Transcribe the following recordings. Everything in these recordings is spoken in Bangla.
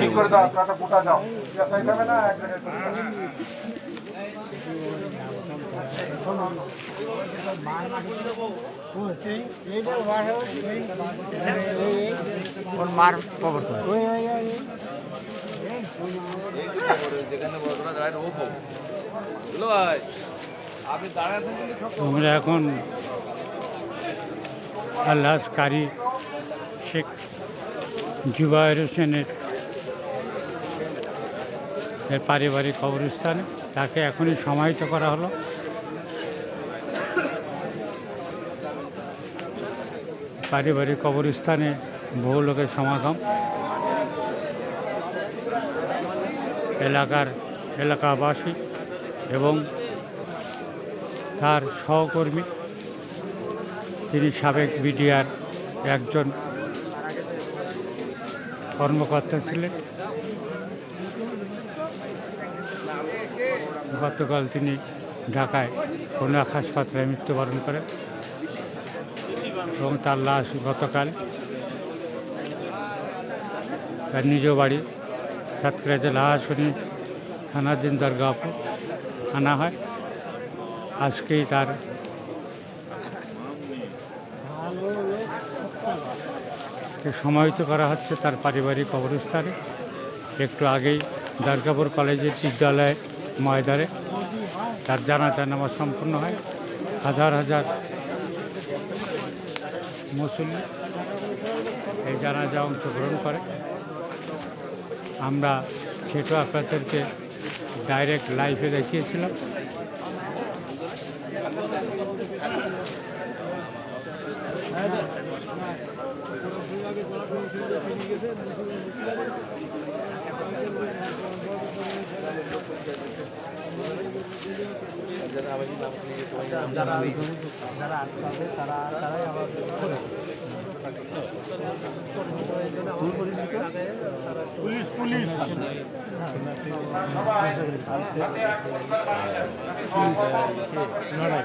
ঠিক করে দাও ফুটা দাও না এক জায়গায়। ওর মার খবর আমরা এখন আল্লাহ কারি শেখ জুবায়ের হোসেনের পারিবারিক কবরস্থানে। তাকে এখনই সমাহিত করা হলো। পারিবারিক কবরস্থানে বহু লোকের সমাগম। এলাকার এলাকাবাসী এবং তার সহকর্মী, তিনি সাবেক বিডিআর একজন কর্মকর্তা ছিলেন। গতকাল তিনি ঢাকায় কোনো এক হাসপাতালে মৃত্যুবরণ করেন। এবং তার লাশ গতকাল তার নিজ বাড়ি সাতক্ষীরা জেলা হাসপাতাল থানাধীন দরগাপুর আনা হয়। আজকেই তার সমাহিত করা হচ্ছে তার পারিবারিক কবরস্থানে একটু আগেই দুর্গাপুর কলেজের বিদ্যালয় ময়দানে তার জানাজা নামাজ সম্পন্ন হয়। হাজার হাজার মুসলিম এই জানাজা অংশগ্রহণ করে। আমরা সেটা আপনাদেরকে ডাইরেক্ট লাইভে দেখিয়েছিলাম। যারা যারা আটকাবে তারা তারাই পুলিশ পুলিশ লড়াই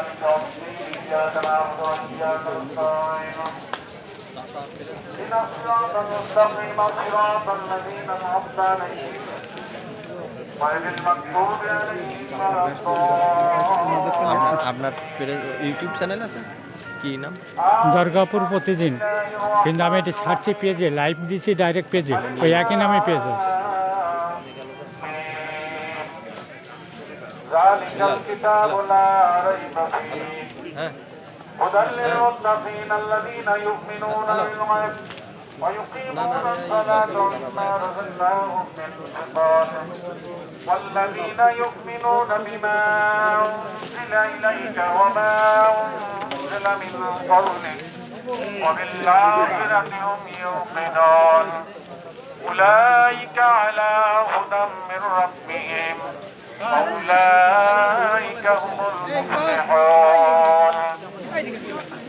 الدين إياك نعبد وإياك نستعين اهدنا الصراط المستقيم صراط الذين أنعمت عليهم আপনার ইউটিউব চ্যানেল আছে? কি নাম? দুর্গাপুর প্রতিদিন। কিন্তু আমি এটি ছাড়ছি পেজে লাইভ দিচ্ছি ডাইরেক্ট পেজে। ওই একই নামে পেজ। হ্যাঁ। ويقيمون الصلاة ومما رزقناهم ينفقون والذين يؤمنون بما أنزل إليك وما أنزل من قبلك وبالآخرة هم يوقنون. أولئك على هدى من ربهم. وأولئك هم المفلحون.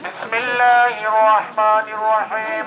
بسم الله الرحمن الرحيم.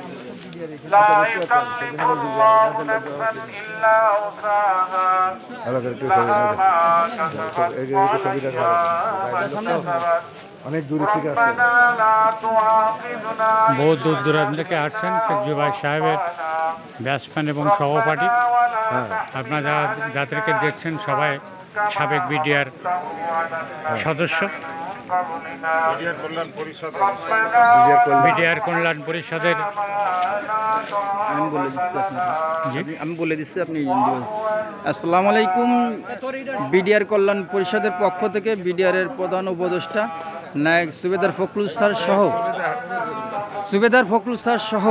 لا يكلف الله نفسا إلا وسعها لها ما كسبت وعليها ما اكتسبت অনেক দূরে থেকে আসছে ربنا لا تؤاخذنا বহু দূর দূরান্ত থেকে আসছেন শেখ জুবাই সাহেবের ব্যাটসম্যান এবং সহপাঠী হ্যাঁ আপনারা যারা যাদেরকে দেখছেন সবাই সাবেক বিডিআর সদস্য। বিডিআর কল্যাণ পরিষদের আমি বলে দিচ্ছি আমি বলে দিচ্ছি আপনি। আসসালামু আলাইকুম। বিডিআর কল্যাণ পরিষদের পক্ষ থেকে বিডিআরের প্রধান উপদেষ্টা নায়ক সুবেদার ফখরুল স্যার সহ সুবেদার ফখরুল স্যার সহ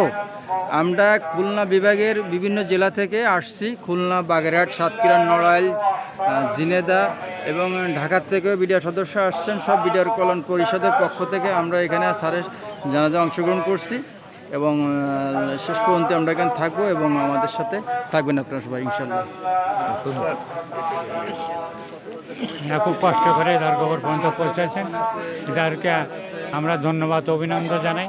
আমরা খুলনা বিভাগের বিভিন্ন জেলা থেকে আসছি। খুলনা, বাগেরহাট, সাতক্ষীরা, নড়াইল জিনেদা এবং ঢাকার থেকেও বিডিআর সদস্য আসছেন। সব বিডিআর কল্যাণ পরিষদের পক্ষ থেকে আমরা এখানে স্যারের জানাজা অংশগ্রহণ করছি এবং শেষ পর্যন্ত আমরা এখানে থাকব এবং আমাদের সাথে থাকবেন আপনারা সবাই ইনশাল্লাহ খুব কষ্ট করে তার খবর পর্যন্ত পৌঁছেছেন। যাদেরকে আমরা ধন্যবাদ, অভিনন্দন জানাই।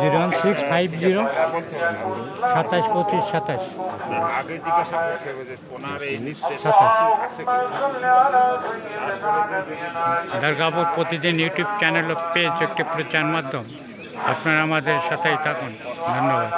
zero one six five zero সাতাশ পঁচিশ সাতাশ দুর্গাপুর প্রতিদিন ইউটিউব চ্যানেল পেজ একটি প্রচার মাধ্যম। আপনারা আমাদের সাথেই থাকুন। ধন্যবাদ।